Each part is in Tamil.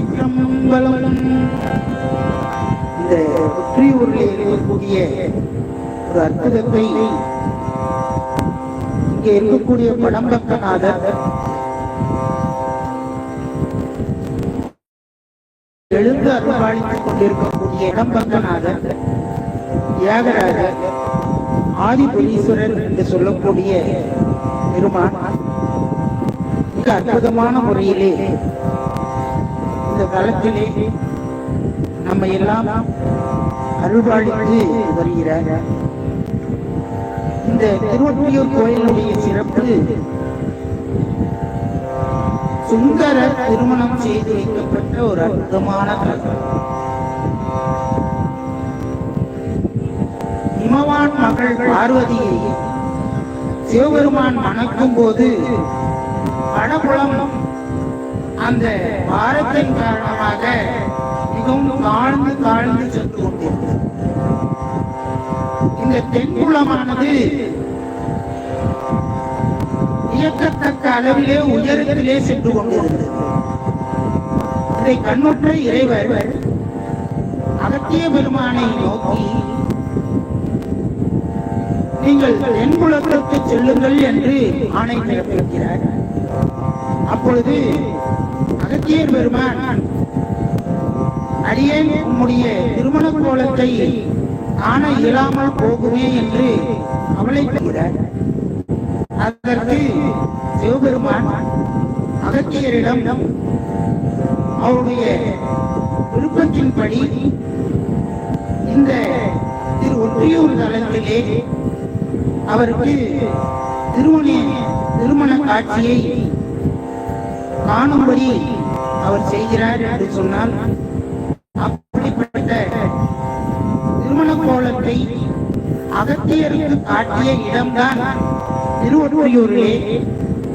திருச்சிற்றம்பலம் இந்த ஒற்றியூரில் இருக்கக்கூடிய ஒரு அற்புதத்தை இங்கே இருக்கக்கூடிய படம்பக்கநாதர் எழுந்து அருள்வாழித்துக் கொண்டிருக்கக்கூடிய இடம்பக்கநாதர் தியாகராஜர் ஆதிபுரீஸ்வரர் என்று சொல்லக்கூடிய பெருமான் மிக அற்புதமான முறையிலே இந்த காலத்திலே நம்ம எல்லாம் அருள்வாழித்து வருகிறார். இந்த திருவொற்றியூர் கோயிலுடைய சிறப்பு சுந்தர திருமணம் செய்து வைக்கப்பட்ட ஒரு அற்புதமான இமவான் மகள் பார்வதியை சிவபெருமான் மணக்கும் போது பணபுலம் அந்த பாரத்தின் காரணமாக மிகவும் தாழ்ந்து தாழ்ந்து சென்று கொண்டிருக்கிறது இந்த தென்குளமானது இயக்கத்தக்க அளவிலே உயரத்திலே சென்று கொண்டிருந்தது. இதை கண்ணுற்ற இறைவர் அகத்திய பெருமானை நோக்கி நீங்கள் தென்குளத்திற்கு செல்லுங்கள் என்று ஆணை பிறப்பிருக்கிறார் அப்பொழுது அகத்தியர் பெருமான். அடியேன் உம்முடைய திருமண கோலத்தை காண இயலாமல் போகுமே என்று அவளை அதற்கு சிவபெருமான் அகத்தியரிடம் அவருடைய விருப்பத்தின்படி இந்த திரு ஒற்றியூர் தளத்திலே அவருக்கு திருமண திருமண காட்சியை காணும்படி அவர் செய்கிறார் என்று சொன்னால் அப்படிப்பட்ட திருமண கோலத்தை அகத்தியருக்கு காட்டிய இடம்தான் திருவொற்றியூரிலே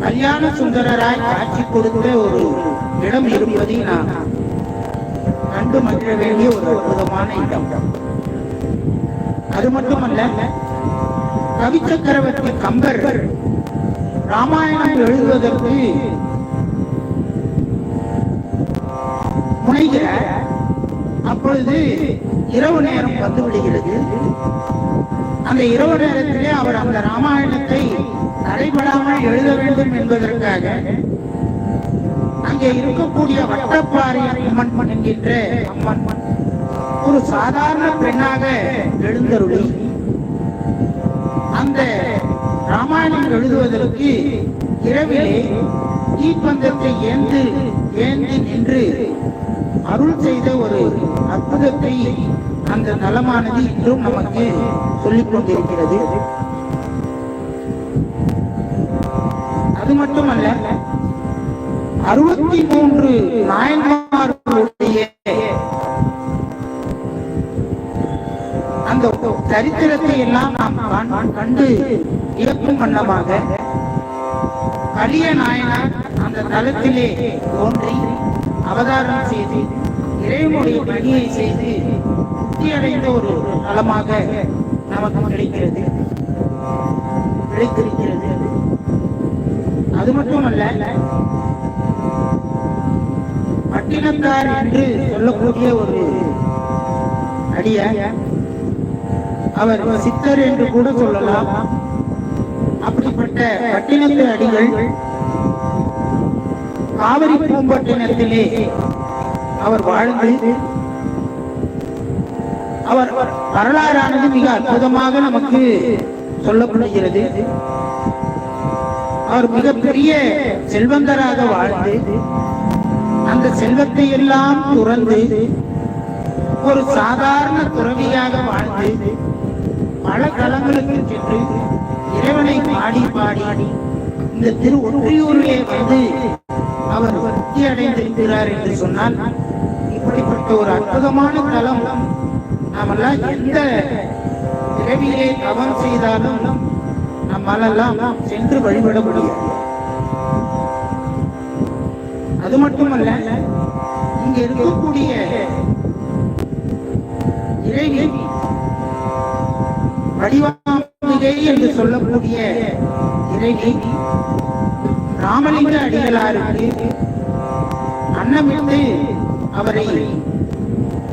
கல்யாண சுந்தரராய் காட்சி கொடுத்த ஒரு இடம் இருப்பதை நான் கண்டு மகிழ வேண்டிய ஒரு அற்புதமான இடம். அது மட்டுமல்ல கவிச்சக்கரவர்த்தி கம்பர் ராமாயணம் எழுதுவதற்கு முனைகிறார் அப்பொழுது இரவு நேரம் வந்து விடுகிறது. அந்த இரவு நேரத்திலே அவர் அந்த ராமாயணத்தை தடைபடாமல் எழுத வேண்டும் என்பதற்காக அங்கே இருக்கக்கூடிய வட்டப்பாறை அம்மன் என்கின்ற அம்மன் ஒரு சாதாரண பெண்ணாக எழுந்தருளி அந்த ராமாயணம் எழுதுவதற்கு இரவிலே தீப்பந்தத்தை ஏந்து ஏந்தி நின்று அருள் செய்த ஒரு அற்புதத்தை அந்த தலமானது இன்றும் நமக்கு சொல்லிக் கொண்டிருக்கிறது. அது மட்டுமல்ல அறுபத்தி மூன்று நாயன்மார்களுடைய அந்த சரித்திரத்தை எல்லாம் நாம் கண்டு இழக்கும் வண்ணமாக கலிய நாயனார் அந்த தலத்திலே தோன்றி அவதாரம் செய்து இறைவனுடைய பணியை செய்து முக்தி அடைந்த ஒரு நலமாக நமக்கு கிடைக்கிறது. கிடைத்திருக்கிறது. அது மட்டுமல்ல பட்டினத்தார் என்று சொல்லக்கூடிய ஒரு அடிய அவர் சித்தர் என்று கூட சொல்லலாம். அப்படிப்பட்ட பட்டினத்து அடிகள் காவிரி பூம்பட்டினத்திலே அவர் வாழ்ந்து அவர் வரலாறானது மிக அற்புதமாக நமக்கு சொல்லப்படுகிறது. அவர் மிகப்பெரிய செல்வந்தராக வாழ்ந்து அந்த செல்வத்தை எல்லாம் துறந்து ஒரு சாதாரண துறவியாக வாழ்ந்து பல களங்களுக்கு சென்று இறைவனை பாடி பாடி இந்த திரு ஒற்றியூரிலே வந்து அவர் முக்தி அடைந்திருக்கிறார் என்று சொன்னால் இப்படிப்பட்ட ஒரு அற்புதமான தலம் நாமெல்லாம் எந்த பிறவியிலே தவம் செய்தாலும் நம்மளெல்லாம் சென்று வழிபட முடியும். அது மட்டுமல்ல இங்க இருக்கக்கூடிய இறைவி வடிவாம்பிகை என்று சொல்லக்கூடிய இறைவி ராமலிங்க அடிகளாருக்கு அன்னமிட்டு அவரை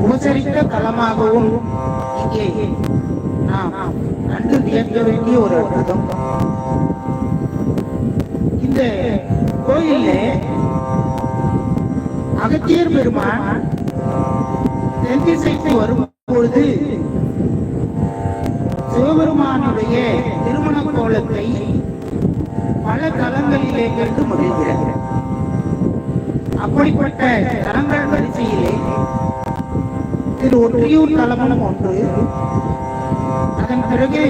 உபசரித்த தலமாகவும் இங்கே நாம் கண்டு வியக்க வேண்டிய ஒரு அற்புதம் இந்த கோயில்ல அகத்தியர் பெருமான் தென் திசைக்கு வரும் தலங்களிலே மகிழ்கிறது. அப்படிப்பட்ட தரங்கள் வரிசையிலே திரு ஒற்றியூர் தலமும் ஒன்று அதன் பிறகு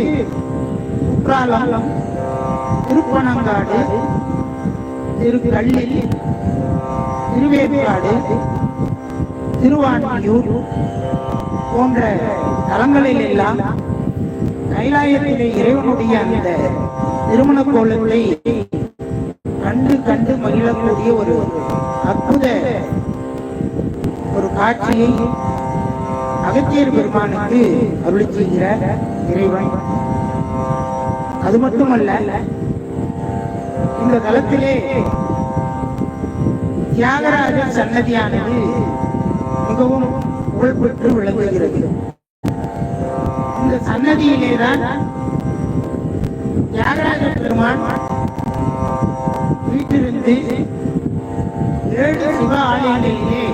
குற்றாலம் திருப்பனங்காடு திருக்கல்லில் திருவேற்காடு திருவான்மியூர் போன்ற தலங்களில் எல்லாம் கைலாயத்திலே இறைவனுடைய அந்த திருமண கோலத்தை கண்டு கண்டு மகிழக்கூடிய ஒரு அற்புத ஒரு காட்சியை அகத்தியர் பெருமானுக்கு அருளி செய்கிற இறைவன். அது மட்டுமல்ல இந்த தளத்திலே தியாகராஜர் சன்னதியானது மிகவும் புகழ்பெற்று விளங்குகிறது. இந்த சன்னதியிலேதான் தியாகராஜ பெருமான் வீட்டிலிருந்து ஏழு சிவ ஆலயங்களிலே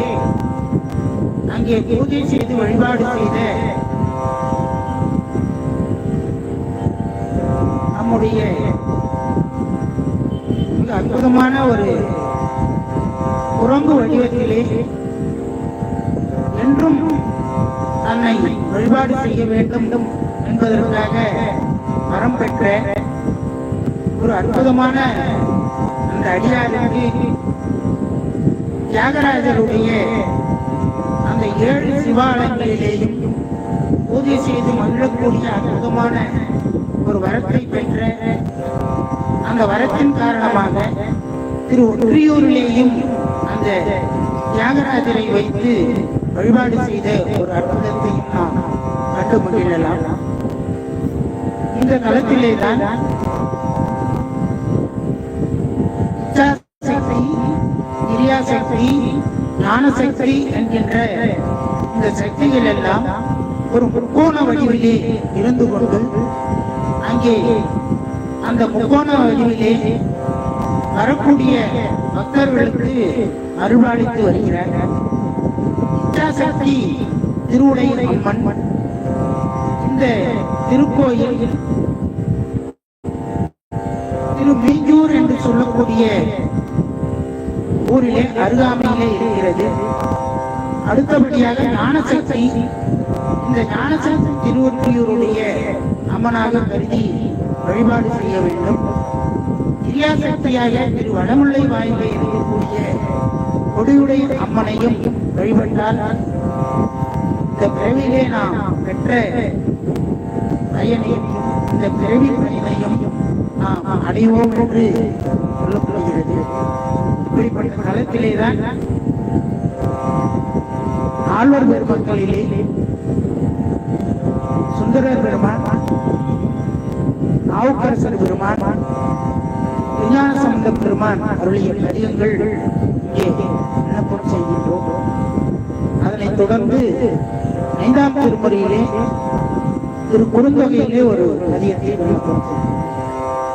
அங்கே பூஜை செய்து வழிபாடு செய்த நம்முடைய மிக அற்புதமான ஒரு குரங்கு வடிவத்திலே என்றும் தன்னை வழிபாடு செய்ய வேண்டும் என்பதற்காக வரம் பெற்ற ஒரு அற்புதமான அந்த அடியாருக்கு தியாகராஜருடைய அந்த ஏழு சிவாலயங்களிலேயும் பூஜை செய்து மகிழக்கூடிய அற்புதமான ஒரு வரத்தை பெற்ற அந்த வரத்தின் காரணமாக திரு ஒற்றியூரிலேயும் அந்த தியாகராஜரை வைத்து வழிபாடு செய்த ஒரு அற்புதத்தையும் நாம் கண்டு மகிழலாம். இந்த தளத்திலே தான் சக்தி ஞான சக்தி என்கின்ற இந்த சக்திகள் எல்லாம் ஒரு முக்கோண வடிவிலே இருந்து கொண்டு அங்கே அந்த முக்கோண வடிவிலே வரக்கூடிய பக்தர்களுக்கு அருள்பாலித்து வருகிறார்கள் இச்சாசக்தி திருவுடை அம்மன். இந்த திருக்கோயில் திரு மீஞ்சூர் என்று சொல்லக்கூடிய ஊரிலே அருகாமையிலே இருக்கிறது. அடுத்தபடியாக ஞானசக்தி. இந்த ஞானசக்தி திருவொற்றியூருடைய அம்மனாக கருதி வழிபாடு செய்ய வேண்டும். கிரியாசக்தியாக திரு வடமுல்லை வாயிலே இருக்கக்கூடிய கொடியுடைய அம்மனையும் வழிபட்டால் இந்த பிறவிலே நாம் பெற்ற பயனையும் இந்த பிறவி பயனையும் நாம் அடைவோம் என்று சொல்லப்படுகிறது இப்படிப்பட்ட களத்திலே தான் ஆழ்வர் பெருமக்களிலே சுந்தரர் பெருமான் நாவுக்கரசர் பெருமான் விஞ்ஞான சம்பந்த பெருமான் அருளிய பதிகங்கள் இங்கே விண்ணப்பம் செய்கின்றோம். அதனைத் தொடர்ந்து ஐந்தாம் திருமுறையிலே திரு குறுந்தொகையிலே ஒரு பதியத்தை விண்ணப்பம் செய்கிறோம்.